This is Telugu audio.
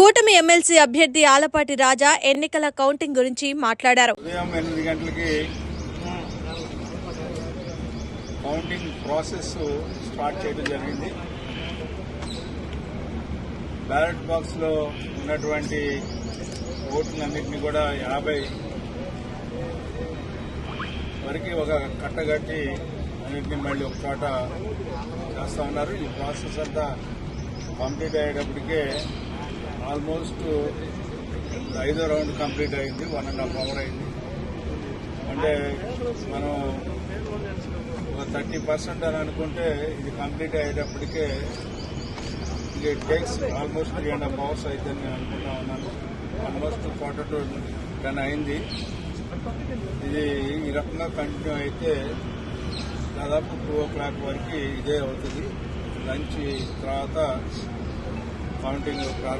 కూటమి ఎమ్మెల్సీ అభ్యర్థి ఆలపాటి రాజా ఎన్నికల కౌంటింగ్ గురించి మాట్లాడారు. ఉదయం ఎనిమిది గంటలకి కౌంటింగ్ ప్రాసెస్ స్టార్ట్ చేయడం జరిగింది. బ్యాలెట్ బాక్స్లో ఉన్నటువంటి ఓట్లన్నింటినీ కూడా యాభై వరకు ఒక కట్టగట్టి అన్నింటినీ మళ్ళీ ఒక చోట చేస్తా ఉన్నారు. ఈ ప్రాసెస్ అంతా కంప్లీట్ అయ్యేటప్పటికే ఆల్మోస్ట్ ఐదో రౌండ్ కంప్లీట్ అయింది వన్ అండ్ హాఫ్ అవర్ అయింది. అంటే మనం ఒక థర్టీ పర్సెంట్ అని అనుకుంటే ఇది complete అయ్యేటప్పటికే it takes almost three and half hours అయితే నేను అనుకుంటా ఉన్నాను. ఆల్మోస్ట్ క్వార్టర్ టు టెన్ అయింది. ఇది ఈ రకంగా కంటిన్యూ అయితే దాదాపు టూ ఓ క్లాక్ వరకు ఇదే అవుతుంది. లంచ్ తర్వాత కౌంటింగ్ ప్రారంభం